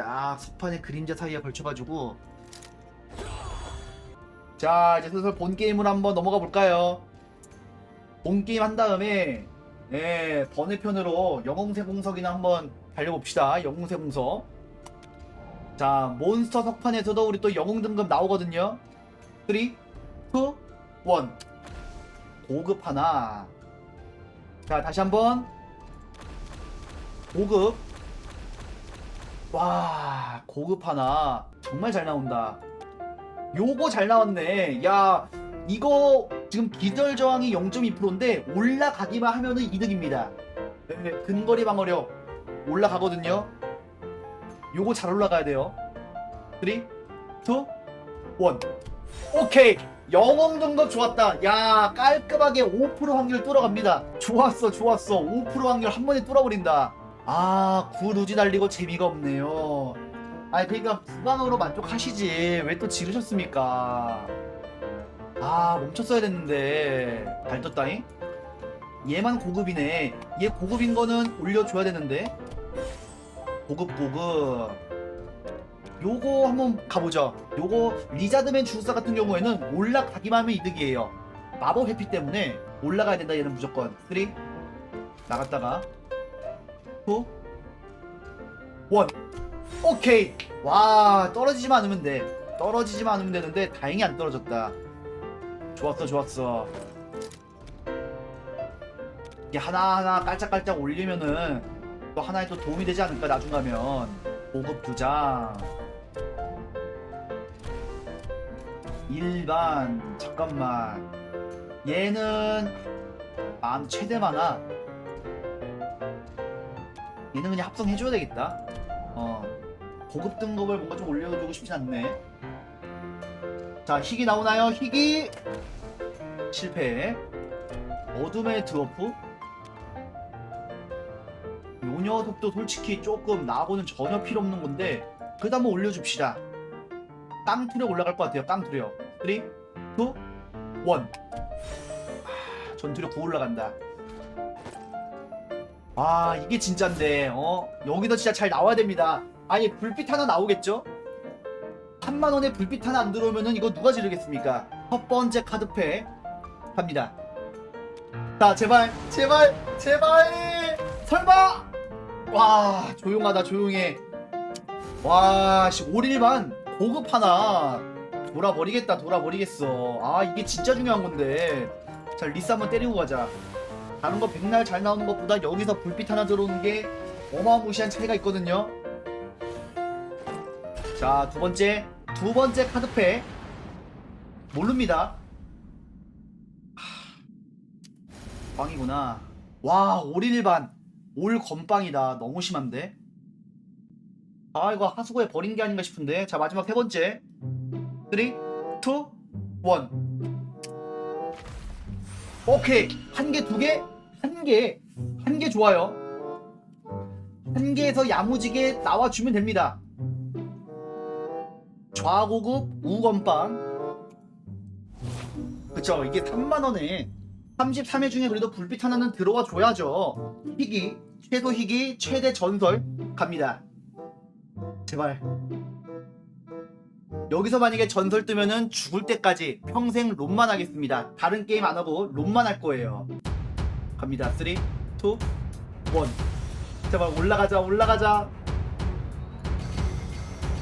딱 석판의 그림자 사이에 걸쳐가지고 자 이제 슬슬 본 게임으로 한번 넘어가 볼까요? 본 게임 한 다음에 예 번외편으로 영웅새 공석이나 한번 달려봅시다. 영웅새 공석. 자 몬스터 석판에서도 우리 또 영웅 등급 나오거든요. 3, 2, 1 고급 하나. 자 다시 한번 고급 와 고급 하나. 정말 잘 나온다. 요거 잘 나왔네. 야 이거 지금 기절 저항이 0.2%인데 올라가기만 하면은 이득입니다. 네, 근거리 방어력 올라가거든요. 요거 잘 올라가야 돼요. 3 2 1 오케이. 영웅 등급 좋았다. 야 깔끔하게 5% 확률 뚫어갑니다. 좋았어 좋았어. 5% 확률 한 번에 뚫어버린다 아, 구루지 달리고 재미가 없네요. 아니, 그러니까 부강으로 만족하시지. 왜 또 지르셨습니까? 아, 멈췄어야 됐는데. 잘 떴다잉? 얘만 고급이네. 얘 고급인 거는 올려줘야 되는데. 고급, 고급. 요거 한번 가보죠. 요거 리자드맨 주술사 같은 경우에는 올라가기만 하면 이득이에요. 마법 회피 때문에 올라가야 된다, 얘는 무조건. 3, 나갔다가. 2 1 오케이. 와 떨어지지만 않으면 돼. 떨어지지만 않으면 되는데 다행히 안 떨어졌다. 좋았어 좋았어. 이게 하나하나 깔짝깔짝 올리면은 또 하나에 또 도움이 되지 않을까 나중 가면. 고급 두 장. 일반 잠깐만. 얘는 만 최대 많아 얘는 그냥 합성해줘야 되겠다. 어. 고급 등급을 뭔가 좀 올려주고 싶진 않네. 자, 희귀 나오나요? 희귀! 실패. 어둠의 드워프? 요 녀석도 솔직히 조금 나하고는 전혀 필요 없는 건데, 그래도 한번 올려줍시다. 깡투력 올라갈 것 같아요, 깡투력. 3, 2, 1. 아, 전투력 9 올라간다. 아 이게 진짠데 어? 여기도 진짜 잘 나와야 됩니다. 아니 불빛 하나 나오겠죠? 한만 원에 불빛 하나 안 들어오면은 이거 누가 지르겠습니까? 첫 번째 카드패 갑니다. 자 제발 제발 제발! 설마! 와 조용하다 조용해. 와씨 오릴반 고급 하나 돌아버리겠다 돌아버리겠어. 아 이게 진짜 중요한 건데. 자 리스 한번 때리고 가자 다른 거 백날 잘 나오는 것보다 여기서 불빛 하나 들어오는 게 어마무시한 차이가 있거든요. 자, 두 번째. 두 번째 카드패. 모릅니다. 하, 빵이구나. 와, 올일반. 올 건빵이다. 너무 심한데? 아, 이거 하수구에 버린 게 아닌가 싶은데. 자, 마지막 세 번째. 3, 2, 1. 오케이 한 개, 두 개, 한 개, 한 개 좋아요. 한 개에서 야무지게 나와주면 됩니다. 좌고급 우건빵. 그쵸, 이게 3만원에 33회 중에 그래도 불빛 하나는 들어와 줘야죠. 희귀, 최소 희귀, 최대 전설 갑니다. 제발. 여기서 만약에 전설 뜨면은 죽을 때까지 평생 롬만 하겠습니다. 다른 게임 안 하고 롬만 할 거예요. 갑니다. 3, 2, 1. 제발 올라가자, 올라가자.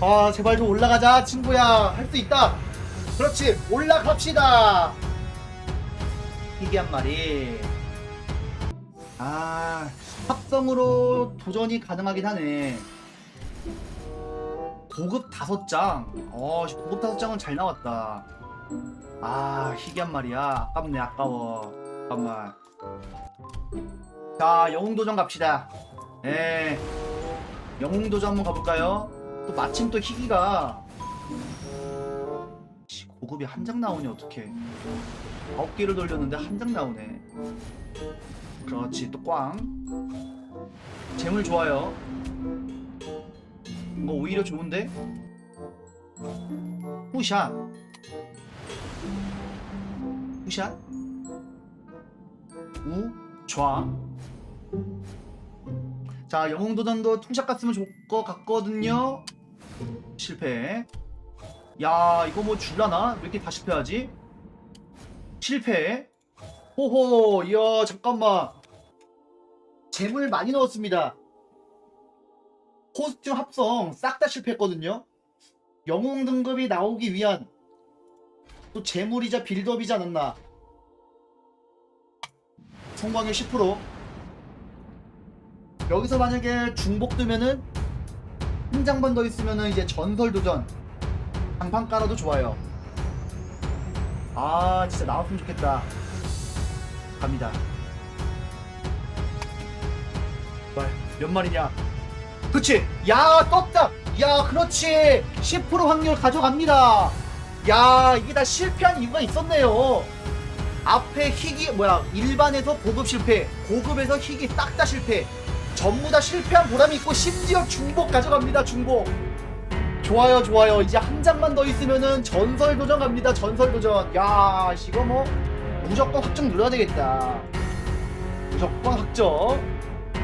아, 제발 좀 올라가자, 친구야. 할 수 있다. 그렇지, 올라갑시다. 이게 한 마리. 아, 합성으로 도전이 가능하긴 하네. 고급 다섯 장. 어, 씨, 고급 다섯 장은 잘 나왔다. 아, 희귀한 말이야. 아깝네, 아까워. 잠깐만. 자, 영웅도전 갑시다. 예. 영웅도전 한번 가볼까요? 또 마침 또 희귀가. 씨, 고급이 한 장 나오니 어떡해. 아홉 개를 돌렸는데 한 장 나오네. 그렇지, 또 꽝. 재물 좋아요. 이거 오히려 좋은데? 후샷 후샷 우, 좌 자 영웅도전도 투샷 갔으면 좋을 것 같거든요. 실패. 야 이거 뭐 줄라나? 왜 이렇게 다 실패하지? 실패. 호호 이야 잠깐만. 재물 많이 넣었습니다. 코스튬 합성 싹 다 실패했거든요. 영웅 등급이 나오기 위한 또 재물이자 빌드업이지 않았나. 성광률 10% 여기서 만약에 중복 뜨면은 한 장만 더 있으면은 이제 전설 도전 장판 깔아도 좋아요. 아 진짜 나왔으면 좋겠다. 갑니다. 말, 몇 마리냐? 그치? 야 떴다. 야 그렇지. 10% 확률 가져갑니다. 야 이게 다 실패한 이유가 있었네요. 앞에 희귀 뭐야 일반에서 고급 실패, 고급에서 희귀 싹 다 실패. 전부 다 실패한 보람이 있고 심지어 중복 가져갑니다 중복. 좋아요 좋아요. 이제 한 장만 더 있으면은 전설 도전 갑니다 전설 도전. 야 씨, 이거 뭐 무조건 확정 눌러야 되겠다. 무조건 확정.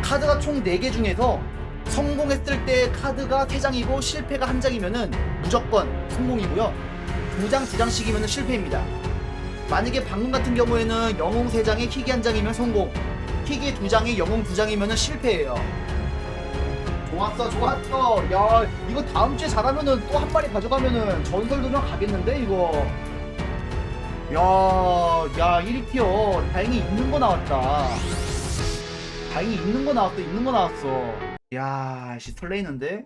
카드가 총 4개 중에서 성공했을 때 카드가 3장이고 실패가 1장이면은 무조건 성공이고요. 2장, 2장씩이면은 실패입니다. 만약에 방금 같은 경우에는 영웅 3장에 희귀 1장이면 성공 희귀 두 장에 영웅 두 장이면은 실패예요. 좋았어, 좋았어. 야, 이거 다음 주에 잘하면은 또 한 마리 가져가면은 전설 도전 가겠는데 이거. 야, 야, 1티어 다행히 있는 거 나왔다. 다행히 있는 거 나왔어, 있는 거 나왔어. 야, 씨 설레이는데.